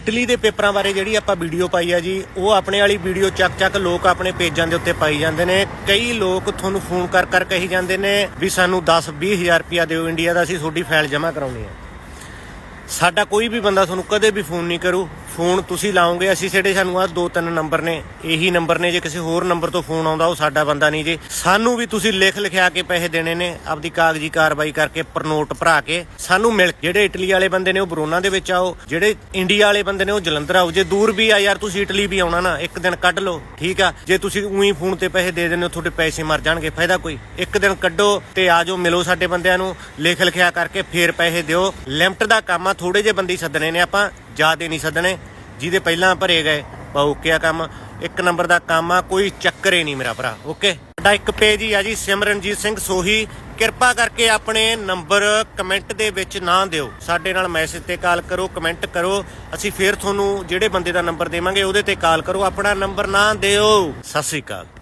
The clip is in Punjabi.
ਇਟਲੀ ਦੇ ਪੇਪਰਾਂ ਬਾਰੇ ਜਿਹੜੀ ਆਪਾਂ ਵੀਡੀਓ ਪਾਈ ਆ ਜੀ, ਉਹ ਆਪਣੇ ਵਾਲੀ ਵੀਡੀਓ ਚੱਕ ਚੱਕ ਲੋਕ ਆਪਣੇ ਪੇਜਾਂ ਦੇ ਉੱਤੇ ਪਾਈ ਜਾਂਦੇ ਨੇ। ਕਈ ਲੋਕ ਤੁਹਾਨੂੰ ਫੋਨ ਕਰ ਕਰ ਕਹੀ ਜਾਂਦੇ ਨੇ ਵੀ ਸਾਨੂੰ 10 20 ਹਜ਼ਾਰ ਰੁਪਇਆ ਦਿਓ, ਇੰਡੀਆ ਦਾ ਅਸੀਂ ਤੁਹਾਡੀ ਫਾਈਲ ਜਮ੍ਹਾਂ ਕਰਾਉਣੀ ਹੈ ਸਾਡਾ ਕੋਈ ਵੀ ਬੰਦਾ ਤੁਹਾਨੂੰ ਕਦੇ ਵੀ ਫੋਨ ਨਹੀਂ ਕਰੂ। ਫੋਨ ਤੁਸੀਂ ਲਾਓਗੇ, ਅਸੀਂ ਜਿਹੜੇ ਸਾਨੂੰ ਆ ਦੋ ਤਿੰਨ ਨੰਬਰ ਨੇ, ਇਹੀ ਨੰਬਰ ਨੇ, ਜੇ ਕਿਸੇ ਹੋਰ ਨੰਬਰ ਤੋਂ ਫੋਨ ਆਉਂਦਾ, ਉਹ ਸਾਡਾ ਬੰਦਾ ਨਹੀਂ ਜੇ। ਸਾਨੂੰ ਵੀ ਤੁਸੀਂ ਲਿਖ ਲਿਖਿਆ ਕੇ ਪੈਸੇ ਦੇਣੇ ਨੇ, ਆਪਦੀ ਕਾਗਜ਼ੀ ਕਾਰਵਾਈ ਕਰਕੇ ਪ੍ਰਨੋਟ ਭਰਾ ਕੇ, ਸਾਨੂੰ ਮਿਲ ਜਿਹੜੇ ਇਟਲੀ ਵਾਲੇ ਬੰਦੇ ਨੇ, ਉਹ ਬਰੋਨਾ ਦੇ ਵਿੱਚ ਆਓ। ਜਿਹੜੇ ਇੰਡੀਆ ਵਾਲੇ ਬੰਦੇ ਨੇ, ਉਹ ਜਲੰਧਰ ਆਓ। ਜੇ ਦੂਰ ਵੀ ਆ ਯਾਰ, ਤੁਸੀਂ ਇਟਲੀ ਵੀ ਆਉਣਾ ਨਾ, ਇੱਕ ਦਿਨ ਕੱਢ ਲਓ, ਠੀਕ ਆ? ਜੇ ਤੁਸੀਂ ਉਹੀ ਫੋਨ ਤੇ ਪੈਸੇ ਦੇ ਦਿੰਦੇ ਹੋ, ਤੁਹਾਡੇ ਪੈਸੇ ਮਰ ਜਾਣਗੇ, ਫਾਇਦਾ ਕੋਈ? ਇੱਕ ਦਿਨ ਕੱਢੋ ਤੇ ਆ ਜਾਓ, ਮਿਲੋ ਸਾਡੇ ਬੰਦਿਆਂ ਨੂੰ, ਲਿਖ ਲਿਖਿਆ ਕਰਕੇ ਫੇਰ ਪੈਸੇ ਦਿਓ। ਲਿਮਟ ਦਾ ਕੰਮ ਆ ਥੋੜੇ ਜਿਹੇ ਬੰਦੇ ਸੱਦਣੇ ਨੇ ਆਪਾਂ, ਜ਼ਿਆਦੇ ਨਹੀਂ ਸੱਦਣੇ। ਜਿਹਦੇ ਪਹਿਲਾਂ ਭਰੇ ਗਏ, ਬਾ ਓਕੇ ਆ ਕੰਮ। ਇੱਕ ਨੰਬਰ ਦਾ ਕੰਮ ਆ, ਕੋਈ ਚੱਕਰ ਹੀ ਨਹੀਂ ਮੇਰਾ ਭਰਾ, ਓਕੇ? ਸਾਡਾ ਇੱਕ ਪੇਜ ਹੀ ਆ ਜੀ, ਸਿਮਰਨਜੀਤ ਸਿੰਘ ਸੋਹੀ। ਕਿਰਪਾ ਕਰਕੇ ਆਪਣੇ ਨੰਬਰ ਕਮੈਂਟ ਦੇ ਵਿੱਚ ਨਾ ਦਿਓ। ਸਾਡੇ ਨਾਲ ਮੈਸੇਜ ਤੇ ਕਾਲ ਕਰੋ, ਕਮੈਂਟ ਕਰੋ। ਅਸੀਂ ਫੇਰ ਤੁਹਾਨੂੰ ਜਿਹੜੇ ਬੰਦੇ ਦਾ ਨੰਬਰ ਦੇਵਾਂਗੇ, ਉਹਦੇ ਤੇ ਕਾਲ ਕਰੋ। ਆਪਣਾ ਨੰਬਰ ਨਾ ਦਿਓ। ਸਤਿ ਸ੍ਰੀ ਅਕਾਲ।